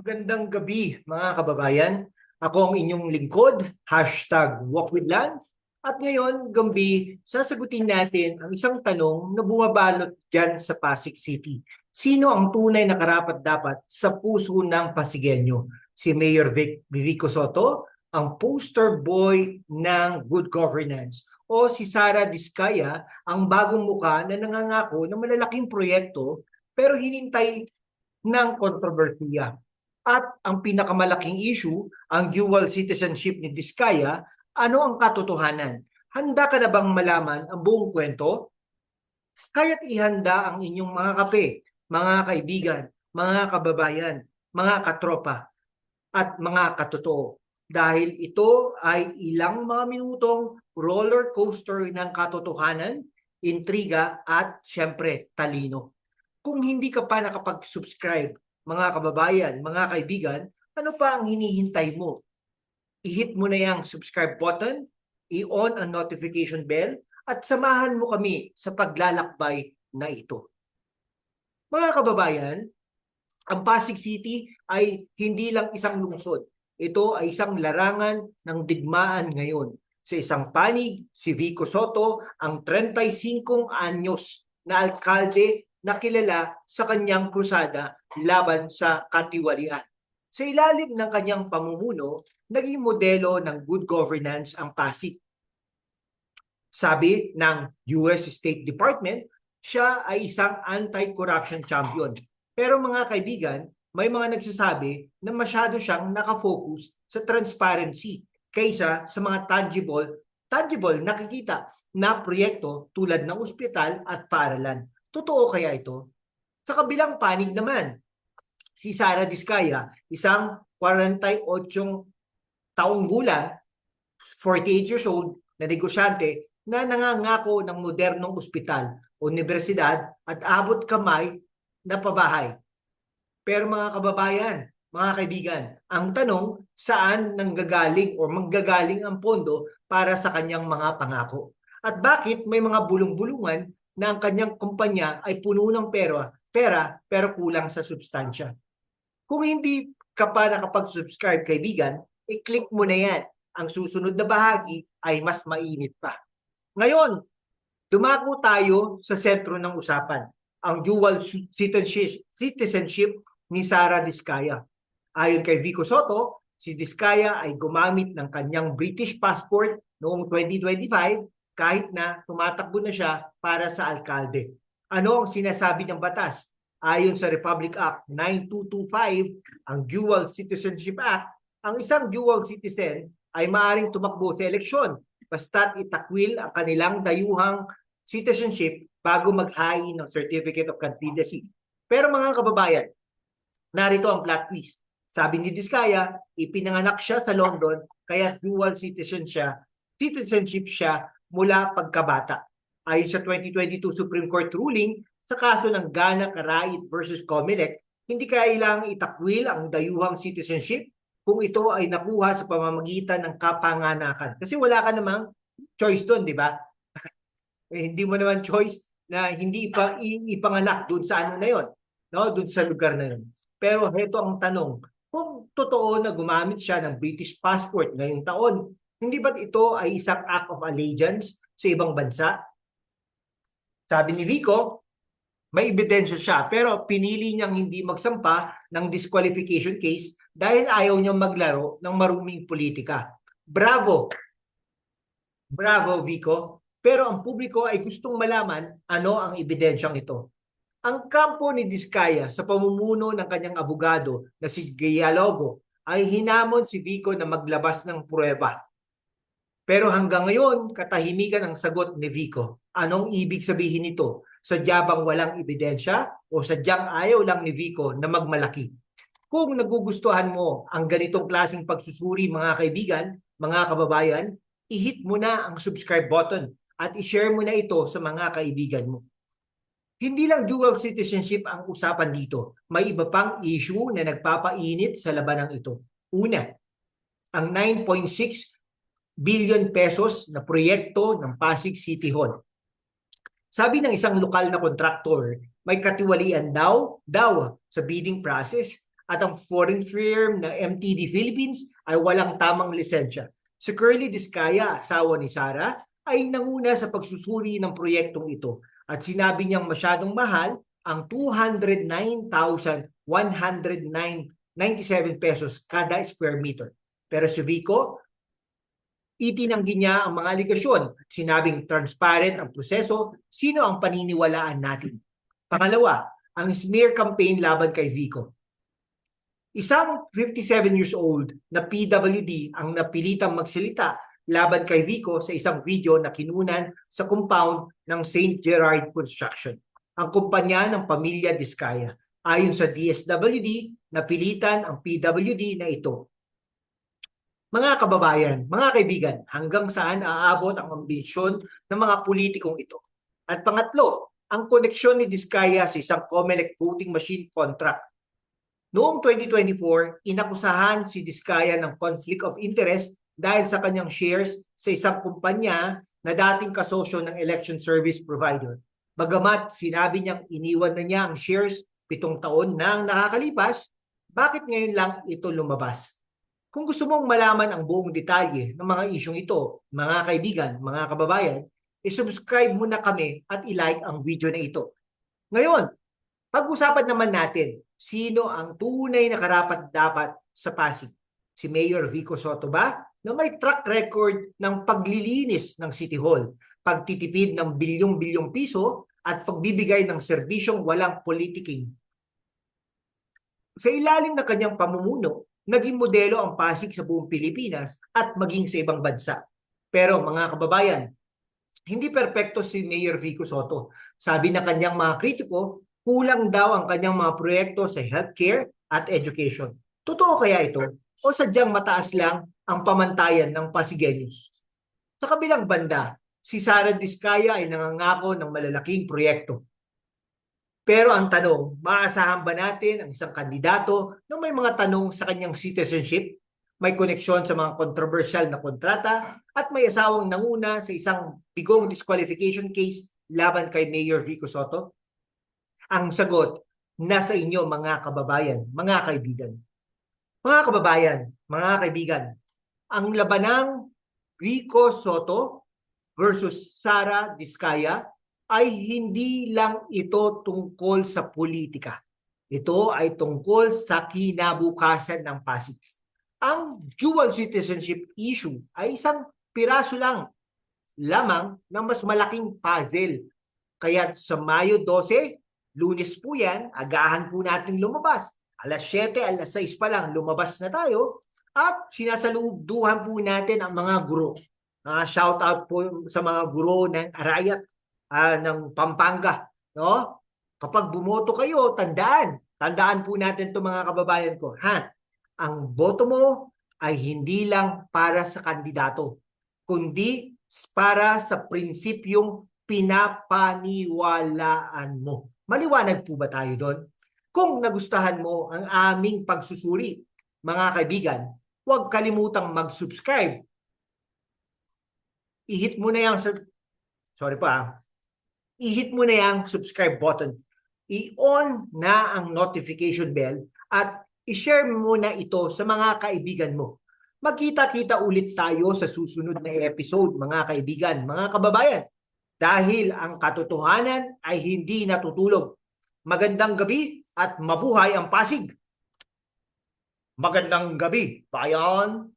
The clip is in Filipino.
Magandang gabi mga kababayan. Ako ang inyong lingkod, hashtag walkwithland. At ngayon, gabi, sasagutin natin ang isang tanong na bumabalot dyan sa Pasig City. Sino ang tunay na karapat-dapat sa puso ng Pasigenyo? Si Mayor Vic Vivico Soto, ang poster boy ng good governance o si Sara Diskaya, ang bagong muka na nangangako ng malalaking proyekto pero hinintay ng kontrobersiya. At ang pinakamalaking issue, ang dual citizenship ni Diskaya, ano ang katotohanan? Handa ka na bang malaman ang buong kwento? Kaya't ihanda ang inyong mga kape, mga kaibigan, mga kababayan, mga katropa, at mga katotoo. Dahil ito ay ilang mga minutong roller coaster ng katotohanan, intriga, at syempre talino. Kung hindi ka pa nakapag-subscribe, mga kababayan, mga kaibigan, ano pa ang hinihintay mo? I-hit mo na yung subscribe button, i-on ang notification bell, at samahan mo kami sa paglalakbay na ito. Mga kababayan, ang Pasig City ay hindi lang isang lungsod. Ito ay isang larangan ng digmaan ngayon. Sa isang panig, si Vico Soto ang 35 anyos na alkalde na kilala sa kanyang krusada laban sa katiwalian. Sa ilalim ng kanyang pamumuno, naging modelo ng good governance ang Pasig. Sabi ng US State Department, siya ay isang anti-corruption champion. Pero mga kaibigan, may mga nagsasabi na masyado siyang nakafocus sa transparency kaysa sa mga tangible, tangible nakikita na proyekto tulad ng ospital at paaralan. Totoo kaya ito? Sa kabilang panig naman, si Sara Diskaya, isang 48 taong gulang, 48 years old, na negosyante na nangangako ng modernong ospital, universidad at abot kamay na pabahay. Pero mga kababayan, mga kaibigan, ang tanong saan nanggagaling o manggagaling ang pondo para sa kanyang mga pangako? At bakit may mga bulong-bulungan na ang kanyang kumpanya ay puno ng pera, pera pero kulang sa substansya? Kung hindi ka pa nakapag-subscribe kaibigan, i-click mo na yan. Ang susunod na bahagi ay mas mainit pa. Ngayon, dumako tayo sa sentro ng usapan, ang dual citizenship, ni Sara Diskaya. Ayon kay Vico Soto, si Diskaya ay gumamit ng kanyang British passport noong 2025 kahit na tumatakbo na siya para sa alkalde. Ano ang sinasabi ng batas? Ayon sa Republic Act 9225, ang Dual Citizenship Act, ang isang dual citizen ay maaring tumakbo sa eleksyon basta't itakwil ang kanilang dayuhang citizenship bago maghain ng Certificate of Candidacy. Pero mga kababayan, narito ang plot twist. Sabi ni Diskaya, ipinanganak siya sa London kaya dual citizen siya, citizenship siya mula pagkabata. Ayon sa 2022 Supreme Court ruling, sa kaso ng Ghana Karait versus Comelec, hindi kailangang itakwil ang dayuhang citizenship kung ito ay nakuha sa pamamagitan ng kapanganakan. Kasi wala ka namang choice doon, di ba? eh, hindi mo naman choice na hindi pa ipanganak doon sa ano na yon, no? Doon sa lugar na yon. Pero heto ang tanong, kung totoo na gumamit siya ng British passport ngayong taon, hindi ba ito ay isang act of allegiance sa ibang bansa? Sabi ni Vico, may ebidensya siya pero pinili niyang hindi magsampa ng disqualification case dahil ayaw niyang maglaro ng maruming politika. Bravo! Bravo, Vico. Pero ang publiko ay gustong malaman ano ang ebidensyang ito. Ang kampo ni Diskaya sa pamumuno ng kanyang abogado na si Gayalogo ay hinamon si Vico na maglabas ng pruweba. Pero hanggang ngayon, katahimikan ang sagot ni Vico. Anong ibig sabihin nito? Sadyang bang walang ebidensya o sadyang ayaw lang ni Vico na magmalaki? Kung nagugustuhan mo ang ganitong klaseng pagsusuri mga kaibigan, mga kababayan, i-hit mo na ang subscribe button at i-share mo na ito sa mga kaibigan mo. Hindi lang dual citizenship ang usapan dito. May iba pang issue na nagpapainit sa labanang ito. Una, ang 9.6 billion pesos na proyekto ng Pasig City Hall. Sabi ng isang lokal na kontraktor, may katiwalian daw, daw sa bidding process at ang foreign firm na MTD Philippines ay walang tamang lisensya. Si Curly Discaya, asawa ni Sara, ay nanguna sa pagsusuri ng proyektong ito at sinabi niyang masyadong mahal ang 209,197 pesos kada square meter. Pero si Vico, itinanggi niya ang mga aligasyon at sinabing transparent ang proseso, sino ang paniniwalaan natin. Pangalawa, ang smear campaign laban kay Vico. Isang 57 years old na PWD ang napilitang magsalita laban kay Vico sa isang video na kinunan sa compound ng St. Gerard Construction, ang kumpanya ng pamilya Diskaya. Ayon sa DSWD, napilitan ang PWD na ito. Mga kababayan, mga kaibigan, hanggang saan aabot ang ambisyon ng mga politikong ito? At pangatlo, ang koneksyon ni Diskaya sa isang COMELEC voting machine contract. Noong 2024, inakusahan si Diskaya ng conflict of interest dahil sa kanyang shares sa isang kumpanya na dating kasosyo ng election service provider. Bagamat sinabi niyang iniwan na niya ang shares pitong taon na ang nakakalipas, bakit ngayon lang ito lumabas? Kung gusto mong malaman ang buong detalye ng mga isyong ito, mga kaibigan, mga kababayan, isubscribe mo na kami at ilike ang video na ito. Ngayon, pag-usapan naman natin sino ang tunay na karapat-dapat sa Pasig. Si Mayor Vico Soto ba na may track record ng paglilinis ng City Hall, pagtitipid ng bilyong-bilyong piso at pagbibigay ng serbisyong walang politiking. Sa ilalim ng kanyang pamumuno, naging modelo ang Pasig sa buong Pilipinas at maging sa ibang bansa. Pero mga kababayan, hindi perpekto si Mayor Vico Soto. Sabi na kanyang mga kritiko, kulang daw ang kanyang mga proyekto sa healthcare at education. Totoo kaya ito? O sadyang mataas lang ang pamantayan ng Pasigueños? Sa kabilang banda, si Sara Diskaya ay nangangako ng malalaking proyekto. Pero ang tanong, maasahan ba natin ang isang kandidato na may mga tanong sa kanyang citizenship, may koneksyon sa mga kontrobersyal na kontrata, at may asawang nanguna sa isang bigong disqualification case laban kay Mayor Vico Soto? Ang sagot, nasa inyo mga kababayan, mga kaibigan. Mga kababayan, mga kaibigan, ang labanang Vico Soto versus Sara Diskaya ay hindi lang ito tungkol sa politika. Ito ay tungkol sa kinabukasan ng Pasig. Ang dual citizenship issue ay isang piraso lang lamang ng mas malaking puzzle. Kaya sa Mayo 12, lunes po yan, agahan po natin lumabas. Alas 7, alas 6 pa lang, lumabas na tayo. At sinasaluduhan po natin ang mga guro. Uh, shout out po sa mga guro ng Arayat uh, ng Pampanga, no? Kapag bumoto kayo, tandaan, tandaan po natin 'to mga kababayan ko, ha? Ang boto mo ay hindi lang para sa kandidato, kundi para sa prinsipyong pinapaniwalaan mo. Maliwanag po ba tayo doon? Kung nagustuhan mo ang aming pagsusuri, mga kaibigan, huwag kalimutang mag-subscribe. I-hit mo na yung sorry pa, i-hit mo na yung subscribe button. I-on na ang notification bell at i-share mo na ito sa mga kaibigan mo. Magkita-kita ulit tayo sa susunod na episode, mga kaibigan, mga kababayan. Dahil ang katotohanan ay hindi natutulog. Magandang gabi at mabuhay ang Pasig. Magandang gabi, bayan!